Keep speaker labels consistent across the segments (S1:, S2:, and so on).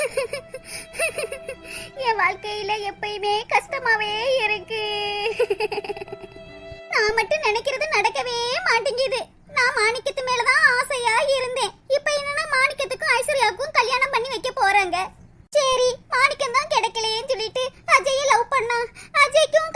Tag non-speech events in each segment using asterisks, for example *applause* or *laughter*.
S1: *laughs* என் வாழ்க்கையில எப்பயுமே கஷ்டமாவே இருக்கு. *laughs* நான் மட்டும் நினைக்கிறது நடக்கவே மாட்டேங்குது. நான் மாணிக்கத்து மேலதான் ஆசையா இருந்தேன். இப்ப என்னன்னா மாணிக்கத்துக்கும் ஐஸ்வர்யாவுக்கும் கல்யாணம் பண்ணி வைக்க போறாங்க. சரி மாணிக்கம் தான் கிடைக்கலையேன்னு சொல்லிட்டு அஜய லவ் பண்ணா. அஜய்க்கும்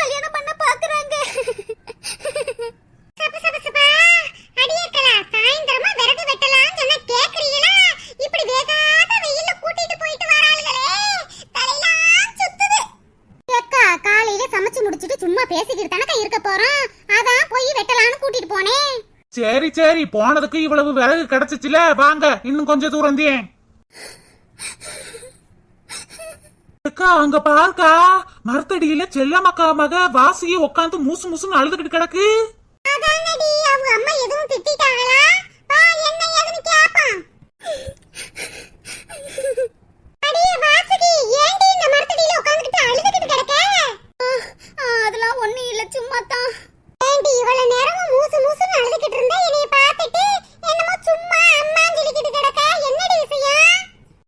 S2: போனதுக்கு இவ்வளவு விறகு கிடைச்சிச்சுல வாங்க இன்னும் கொஞ்சம் தூரம் தேன் அக்கா அங்க பாருக்கா மரத்தடியில செல்லமக்கா மக வாசிய உட்காந்து மூசு மூசுன்னு அழுதுகிட்டு கிடக்கு.
S1: அம்மா அடியே வாசுகி ஏன்டி இந்த மரத்தடியில அழுதுகிட்டு கிடக்க அதெல்லாம் ஒண்ணு இல்ல சும்மா தான் ஏன்டி இவ்வளவு நேரமும் மூசு மூசுன்னு அழுதுகிட்டு இருந்தா என்னைய பார்த்துட்டு என்னமோ சும்மா அம்மான்னு சொல்லிக்கிட்டு கிடக்க என்னடி விஷயம்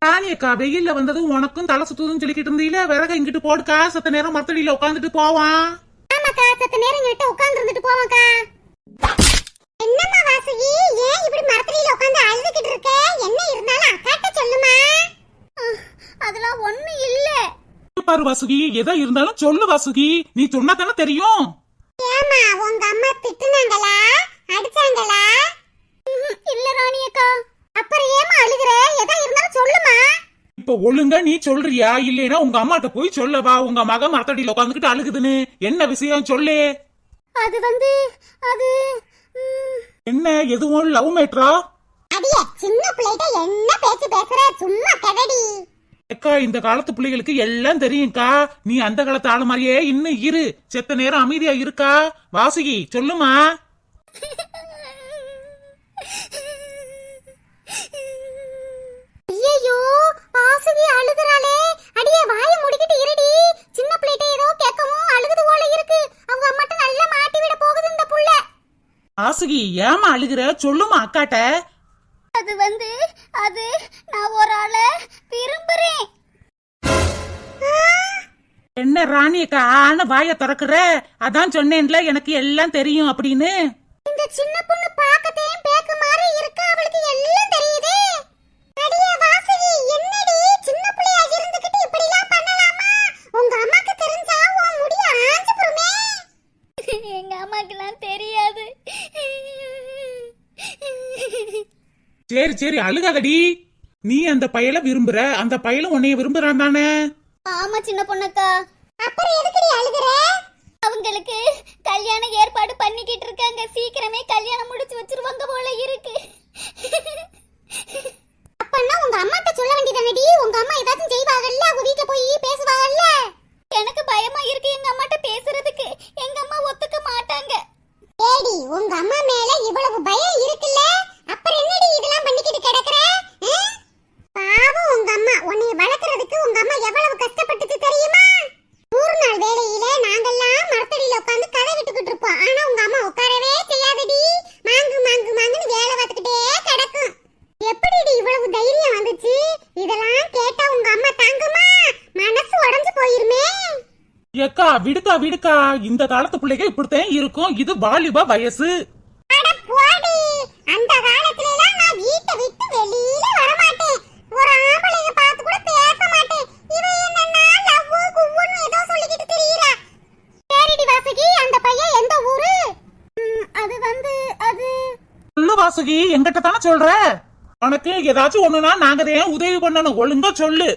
S2: ராணி அக்கா வெயில்ல வந்ததும் உனக்கும் தலை சுத்துதுன்னு சொல்லிக்கிட்டு இருந்தீல விறக இங்கிட்டு போடுக்கா சத்த நேரம் மரத்தடியில உட்காந்துட்டு போவான்
S1: ஆமாக்கா சத்த நேரம் கிட்ட உட்கார்ந்து இருந்துட்டு போவாக்கா என்னம்மா வாசுகி ஏன் இப்படி மரத்தடியில உட்கார்ந்து அழுதுகிட்டு இருக்க என்ன இருந்தாலும் அக்காட்ட சொல்லுமா அதெல்லாம் ஒண்ணு இல்ல
S2: பாரு வாசுகி எதா இருந்தாலும் சொல்லு வாசுகி நீ சொன்னா தானே தெரியும்
S1: ஏமா உங்க அம்மா திட்டுனாங்களா அடிச்சாங்களா இல்ல ராணி அக்கா அப்புறம் ஏமா அழுகுற எதா இருந்தாலும் சொல்லுமா
S2: இப்ப ஒழுங்கா நீ சொல்றியா? இல்லைன்னா உங்க அம்மாட்ட போய் சொல்லவா? உங்க மக மரத்தடியில உட்காந்துக்கிட்டு அழுகுதுன்னு. என்ன விஷயம்? சொல்லு.
S1: அது வந்து அது
S2: என்ன? எதுவும் லவ் மேட்ரா
S1: அடியே சின்ன பிள்ளைகிட்ட என்ன பேச்சு பேசுற? சும்மா
S2: அக்கா இந்த காலத்து பிள்ளைகளுக்கு எல்லாம் தெரியும்க்கா. நீ அந்த காலத்து ஆளு மாதிரியே இன்னும் இரு. செத்த நேரம் அமைதியா இருக்கா? வாசுகி சொல்லுமா? *laughs*
S1: வாசுகி அழுகுறாளே. அடியே வாய முடிக்கிட்டு இருடி. சின்ன பிள்ளைகிட்ட ஏதோ கேட்கவும் அழுகுது போல இருக்கு. அவங்க அம்மாட்ட நல்லா மாட்டி விட போகுது இந்த புள்ள.
S2: வாசுகி ஏமா அழுகுற? சொல்லுமா அக்காட்ட.
S1: அது வந்து அது நான் ஒரு ஆளை விரும்புறேன்.
S2: என்ன ராணி அக்கா ஆன வாய திறக்குற? அதான் சொன்னேன்ல எனக்கு எல்லாம் தெரியும் அப்படின்னு.
S1: இந்த சின்ன பொண்ணு பார்க்கத்தையும் பேக்கு மாதிரி இருக்கு அவளுக்கு எல்லாம் தெரியுதே அடியே வாசுகி என்னடி சின்ன பிள்ளையா இருந்துகிட்டு இப்படி எல்லாம் பண்ணலாமா உங்க அம்மாக்கு தெரிஞ்சா உன் முடி ஆஞ்சு போடுமே எங்க அம்மாக்கெல்லாம் தெரியாது
S2: சரி சரி அழுகாதடி. நீ அந்த பயல விரும்புற. அந்த பயலும் உன்னைய விரும்புறான் தானே?
S1: ஆமா சின்ன பொண்ணக்கா அப்புறம் எதுக்குடி அழுகுற? அவங்களுக்கு கல்யாண ஏற்பாடு பண்ணிக்கிட்டு இருக்காங்க. சீக்கிரமே கல்யாணம் முடிச்சு வச்சிருவாங்க போல இரு அப்பன்னா உங்க அம்மாட்ட சொல்ல வேண்டியதானடி உங்க அம்மா ஏதாச்சும் செய்வாங்கல்ல அவங்க வீட்ல போய் பேசுவாங்கல்ல எனக்கு பயமா இருக்கு எங்க அம்மாட்ட பேசுறதுக்கு எங்க அம்மா ஒத்துக்க மாட்டாங்க ஏடி உங்க அம்மா மேல இவ்வளவு பயம் இருக்குல்ல அப்புறம் என்னடி இதெல்லாம் பண்ணிக்கிட்டு கிடக்குற பாவம் உங்க அம்மா உன்னை வளர்க்கறதுக்கு உங்க அம்மா எவ்வளவு கஷ்டப்பட்டுச்சு தெரியுமா நூறு நாள் வேலையில நாங்கெல்லாம் மரத்தடியில உட்காந்து கதை விட்டுக்கிட்டு இருப்போம் ஆனா உங்க அம்மா உட்காரவே செய்யாதடி மாங்கு மாங்கு மாங்குன்னு வேலை பார்த்துக்கிட்டே கிடக்கும் எப்படிடி இவ்வளவு தைரியம் வந்துச்சு இதெல்லாம் கேட்டா உங்க அம்மா தாங்குமா மனசு உடைஞ்சு போயிருமே
S2: ஏக்கா விடுக்கா விடுக்கா. இந்த காலத்து பிள்ளைங்க இப்படித்தான் இருக்கும். இது வாலிப வயசு.
S1: அந்த காலத்துல எல்லாம் நான் வீட்டை விட்டு வெளியில வர மாட்டேன் ஒரு ஆம்பளைய பார்த்து கூட பேச மாட்டேன். இவன் என்னன்னா லவ்வு குவ்வுன்னு ஏதோ சொல்லிக்கிட்டு தெரியல சரிடி வாசுகி அந்த பையன் எந்த ஊரு? அது வந்து அது
S2: சொல்லு வாசுகி எங்கிட்ட தானே சொல்ற? உனக்கு ஏதாச்சும் ஒண்ணுனா நாங்க தான் உதவி பண்ணணும். ஒழுங்கா சொல்லு.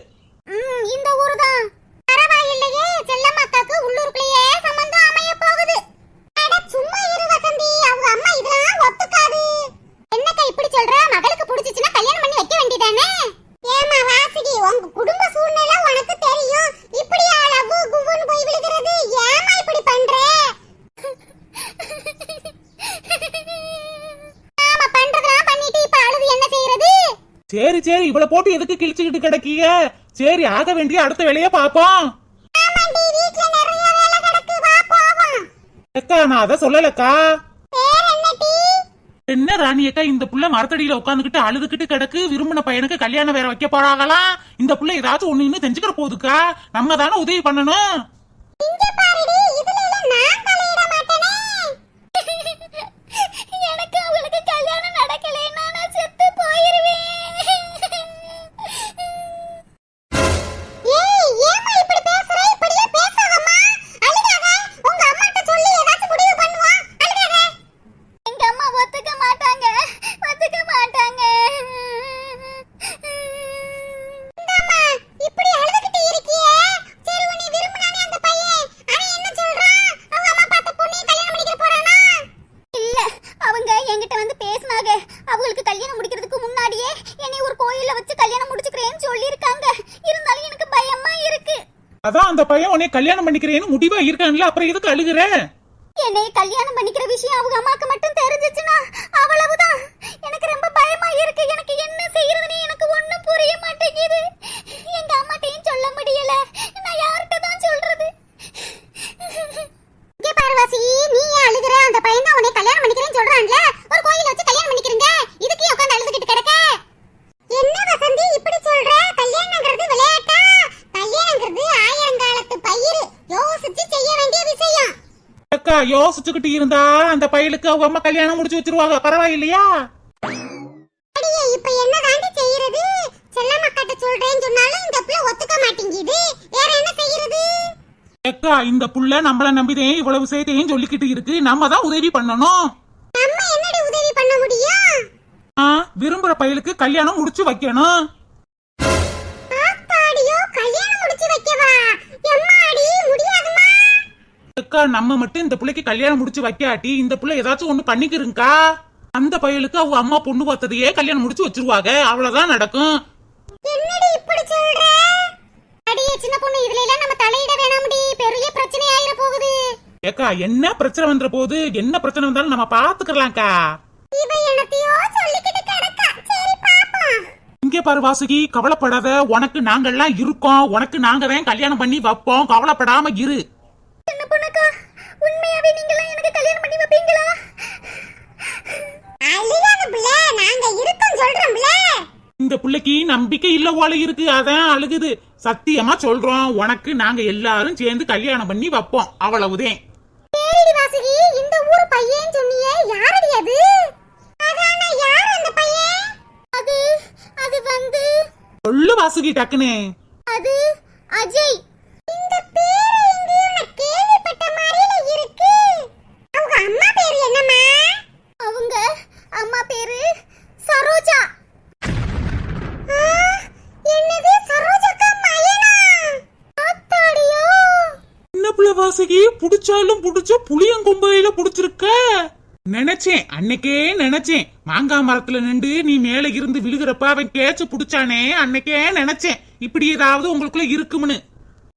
S1: இப்படி சொல்ற? மகளுக்கு பிடிச்சிச்சுன்னா கல்யாணம் பண்ணி வைக்க வேண்டியதானே? ஏமா வாசுகி உங்க குடும்ப சூழ்நிலை உனக்கு தெரியும். இப்படி அளவு குவ்வுன்னு போய் விழுகிறது? ஏமா இப்படி பண்ற? ஆமா பண்றதெல்லாம் பண்ணிட்டு இப்ப அழுது என்ன செய்யறது?
S2: சரி சரி இவள போட்டு எதுக்கு கிழிச்சுக்கிட்டு கிடக்கீங்க? சரி ஆக வேண்டிய அடுத்த வேலைய பாப்போம்
S1: ஆமாண்டி வீட்ல நிறைய வேலை கிடக்கு. வா போவோம்.
S2: அக்கா நான் அதை சொல்லலக்கா.
S1: என்ன
S2: ராணியக்கா இந்த புள்ள மரத்தடியில உட்காந்துக்கிட்டு அழுதுகிட்டு கிடக்கு விரும்பின பையனுக்கு கல்யாணம் வேற வைக்க போறாங்களாம் இந்த புள்ள ஏதாச்சும் ஒண்ணு இன்னும் தெரிஞ்சுக்கிற போகுதுக்கா நம்ம தானே உதவி பண்ணணும்.
S1: என்கிட்ட வந்து பேசினாங்க. அவங்களுக்கு கல்யாணம் முடிக்கிறதுக்கு முன்னாடியே என்னை ஒரு கோயில்ல வச்சு கல்யாணம் முடிச்சுக்கிறேன்னு சொல்லியிருக்காங்க. இருந்தாலும் எனக்கு பயமா இருக்கு.
S2: அதான் அந்த பையன் உன்னை கல்யாணம் பண்ணிக்கிறேன்னு முடிவா இருக்கான்ல அப்புறம் எதுக்கு அழுகுற?
S1: என்னை கல்யாணம் பண்ணிக்கிற விஷயம் அவங்க அம்மாக்கு மட்டும் தெரிஞ்சிச்சுன்னா அவ்வளவுதான். எனக்கு ரொம்ப பயமா இருக்கு. எனக்கு என்ன செய்யறதுன்னு எனக்கு ஒண்ணும் புரிய மாட்டேங்குது. எங்க அம்மாட்டையும் சொல்ல முடியல நான் யார்கிட்ட தான் சொல்றது இங்கே பாரு வாசி நீ ஏன் அழுகுற அந்த பையன் தான் உன்னை கல்யாணம் பண்ணிக்கிறேன்னு சொல்றான்ல ஒரு கோயில வச்சு கல்யாணம் பண்ணிக்கிறீங்க இதுக்கு ஏன் உட்கார்ந்து அழுதுகிட்டு கிடக்க என்ன வசந்தி இப்படி சொல்ற கல்யாணங்கிறது விளையாட்டா கல்யாணங்கிறது ஆயிரங்காலத்து பயிர் யோசிச்சு செய்ய வேண்டிய விஷயம்
S2: அக்கா யோசிச்சுக்கிட்டு இருந்தா அந்த பையலுக்கு அவங்க அம்மா கல்யாணம் முடிச்சு வச்சிருவாங்க. பரவாயில்லையா?
S1: அடியே இப்ப என்ன தாண்டி செய்யறது? செல்லம்மாக்கிட்ட சொல்றேன்னு சொன்னாலும் இந்த புள்ள ஒத்துக்க மாட்டேங்குது. வேற என்ன செய்யறது?
S2: அக்கா இந்த புள்ள நம்மள நம்பிதே இவ்வளவு விஷயத்தையும் சொல்லிக்கிட்டு இருக்கு. நம்ம தான் உதவி பண்ணணும்.
S1: நம்ம என்னடி உதவி பண்ண முடியும்?
S2: விரும்புற பையலுக்கு கல்யாணம் முடிச்சு வைக்கணும். அக்கா நம்ம மட்டும் இந்த பிள்ளைக்கு கல்யாணம் முடிச்சு வைக்காட்டி இந்த புள்ள ஏதாச்சும் ஒண்ணு பண்ணிக்கிருங்கக்கா. அந்த பையலுக்கு அவங்க அம்மா பொண்ணு பார்த்ததையே கல்யாணம் முடிச்சு வச்சிருவாங்க. அவ்வளவுதான் நடக்கும்.
S1: என்னடி இப்படி சொல்ற? அடியே சின்ன பொண்ணு இதுல எல்லாம் நம்ம தலையிட வேணாம்டி. பெரிய பிரச்சனை ஆயிர போகுது.
S2: ஏக்கா என்ன பிரச்சனை வந்துற போது என்ன பிரச்சனை வந்தாலும் நம்ம பாத்துக்கலாம்க்கா.
S1: இவ என்னத்தையோ சொல்லிக்கிட்டு கிடக்கா. சரி பாப்போம்.
S2: இங்க பாரு வாசுகி கவலைப்படாத. உனக்கு நாங்கெல்லாம் இருக்கோம். உனக்கு நாங்க தான் கல்யாணம் பண்ணி வைப்போம். கவலைப்படாம இரு
S1: சின்ன பொண்ணுக்கா உண்மையாவே நீங்களாம் எனக்கு கல்யாணம் பண்ணி வைப்பீங்களா அழுகாத புள்ள நாங்க இருக்கோம் சொல்றோம்ல
S2: இந்த பிள்ளைக்கு நம்பிக்கை இல்ல போல இருக்கு. அதான் அழுகுது. சத்தியமா சொல்றோம். உனக்கு நாங்க எல்லாரும் சேர்ந்து கல்யாணம் பண்ணி வைப்போம். அவ்வளவுதான்
S1: பேரடி வாசுகி இந்த ஊர் பையன் சொன்னியே யாரடி அது? அதான யார் அந்த பையன்? அது அது வந்து
S2: சொல்லு வாசுகி டக்குன்னு.
S1: அது அஜய் இந்த பேரு எங்கேயோ நான் கேள்விப்பட்ட மாதிரில இருக்கு அவங்க அம்மா பேரு என்னம்மா அவங்க அம்மா பேரு சரோஜா ஆ, என்னது சரோஜாக்கா மயனா ஆத்தாடியோ
S2: என்ன புள்ள வாசுகி புடிச்சாலும் புடிச்ச புளியங்கொம்பையில புடிச்சிருக்க நினைச்சேன். அன்னைக்கே நினைச்சேன். மாங்காய் மரத்துல நின்று நீ மேல இருந்து விழுகிறப்ப அவன் கேச்சு புடிச்சானே. அன்னைக்கே நினைச்சேன். இப்படி ஏதாவது உங்களுக்குள்ள இருக்கும்னு.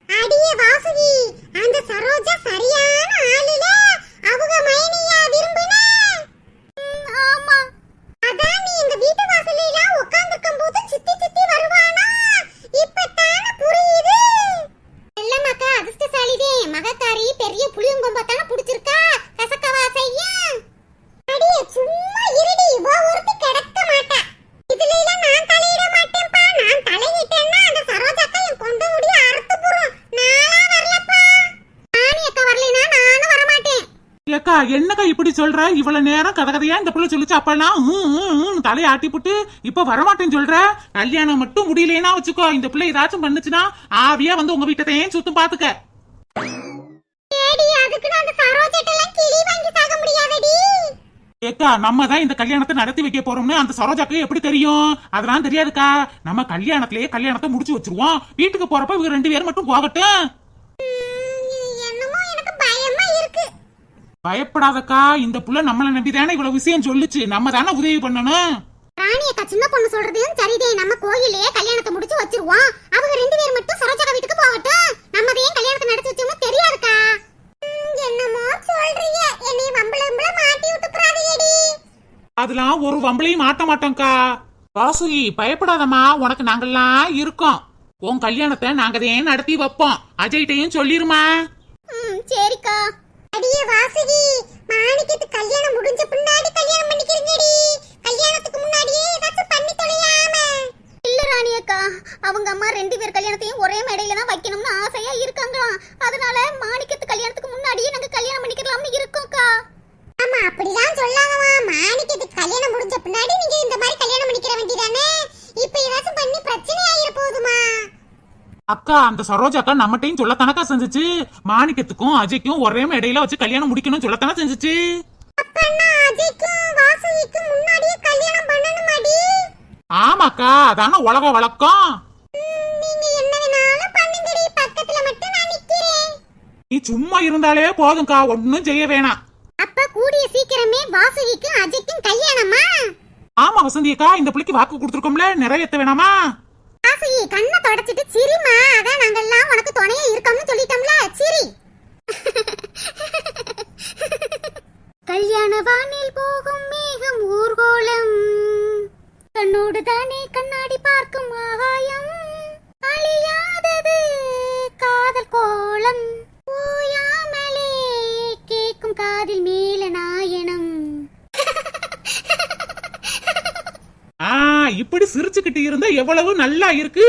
S1: அடியே வாசுகி அந்த சரோஜா சரியான ஆளுல. அவங்க மைனியா விரும்புன. ஆமா. அதான் நீ எங்க வீட்டு வாசல்ல எல்லாம் உட்கார்ந்திருக்கும் போது சித்தி சித்தி வருவானா இப்பதான புரியுது செல்லம்மாக்கா அதிர்ஷ்டசாலிதே மகத்தாரி பெரிய புளியங்கொம்பத்தான புடிச்சிருக்கா கசக்கவா செய்யும் அடியே சும்மா இருடி இவ ஒருத்தி கிடக்க மாட்டா இதுல எல்லாம் நான் தலையிட மாட்டேன்ப்பா நான் தலையிட்டேன்னா அந்த சரோஜாக்கா என் கொண்டு முடிய அறுத்து போறோம் நானா வரலப்பா நானி அக்கா வரலைனா நானும் வர மாட்டேன்
S2: ஏக்கா என்னக்கா இப்படி சொல்ற? இவ்வளவு நேரம் கதை கதையா இந்த புள்ள சொல்லிச்சு. அப்பனா தலையை ஆட்டி புட்டு இப்ப வரமாட்டேன்னு சொல்ற? கல்யாணம் மட்டும் முடியலைன்னா வச்சுக்கோ. இந்த பிள்ளை ஏதாச்சும் பண்ணுச்சுன்னா ஆவியா வந்து உங்க வீட்டத்தையும் சுத்தம் பாத்துக்க. ஏக்கா நம்ம தான் இந்த கல்யாணத்தை நடத்தி வைக்க போறோம்னு அந்த சரோஜாக்கு எப்படி தெரியும்? அதெல்லாம் தெரியாதுக்கா. நம்ம கல்யாணத்திலேயே கல்யாணத்தை முடிச்சு வச்சிருவோம். வீட்டுக்கு போறப்ப இவங்க ரெண்டு பேரும் மட்டும் போகட்டும். பயப்படாதக்கா இந்த புள்ள நம்மள நம்பி தானே இவ்வளவு விஷயம் சொல்லுச்சு. நம்ம தானே உதவி பண்ணணும்.
S1: ராணி அக்கா சின்ன பொண்ணு சொல்றதையும் சரிதே. நம்ம கோயிலே கல்யாணத்தை முடிச்சு வச்சிருவோம். அவங்க ரெண்டு பேர் மட்டும் சரோஜா வீட்டுக்கு போகட்டும். நம்ம ஏன் கல்யாணத்தை நடத்தி வச்சோம்னு தெரியாதுக்கா. என்னமோ சொல்றீங்க. என்னை வம்பள வம்பள மாட்டி விட்டுப்புறாதேடி
S2: அதெல்லாம் ஒரு வம்பளையும் மாட்ட மாட்டோம்க்கா. வாசுகி பயப்படாதம்மா. உனக்கு நாங்கெல்லாம் இருக்கோம். உன் கல்யாணத்தை நாங்க தான் நடத்தி வைப்போம். அஜய்கிட்டையும் சொல்லிருமா?
S1: வாசுகி மாணிக்கத்து கல்யாணம் முடிஞ்ச பின்னாடி கல்யாணம் பண்ணிக்கிறீங்கடி. கல்யாணத்துக்கு முன்னாடியே ஏதாச்சும் பண்ணி தொலையாம. இல்ல ராணி அக்கா அவங்க அம்மா ரெண்டு பேர் கல்யாணத்தையும் ஒரே மேடையில தான் வைக்கணும்னு ஆசையா இருக்காங்களாம் அதனால மாணிக்கத்து கல்யாணத்துக்கு முன்னாடியே நாங்க கல்யாணம் பண்ணிக்கலாம்னு இருக்கோம்க்கா ஆமா அப்படிதான் சொல்லாதமா மாணிக்கத்துக்கு கல்யாணம் முடிஞ்ச பின்னாடி நீங்க இந்த மாதிரி கல்யாணம் பண்ணிக்கிற வேண்டியதானே இப்ப ஏதாச்சும் பண்ணி பிரச்சனை ஆயிர போகுதுமா
S2: அக்கா அந்த சரோஜா அக்கா நம்மகிட்டயும் சொல்லத்தானக்கா செஞ்சுச்சு? மாணிக்கத்துக்கும் அஜய்க்கும் ஒரே மேடையில வச்சு கல்யாணம் முடிக்கணும் சொல்லத்தானே செஞ்சுச்சு? ஆமாக்கா அதான உலக வழக்கம். நீ சும்மா இருந்தாலே போதும்க்கா ஒன்னும் செய்ய வேணாம்.
S1: அப்ப கூடிய சீக்கிரமே வாசுகிக்கும் அஜய்க்கும் கல்யாணமா?
S2: ஆமா வசந்தி அக்கா இந்த பிள்ளைக்கு வாக்கு கொடுத்துருக்கோம்ல நிறைவேற்ற வேணாமா?
S1: வாசுகி கண்ணை தொடச்சிட்டு சிரிமா அதான் நாங்கெல்லாம் உனக்கு துணையா இருக்கோம்னு சொல்லிட்டோம்ல சிரி. கல்யாண வானில் போகும் மேகம் ஊர்கோலம் கண்ணோடு தானே கண்ணாடி பார்க்குமா?
S2: சிரிச்சுக்கிட்டு இருந்தா எவ்வளவு நல்லா இருக்கு?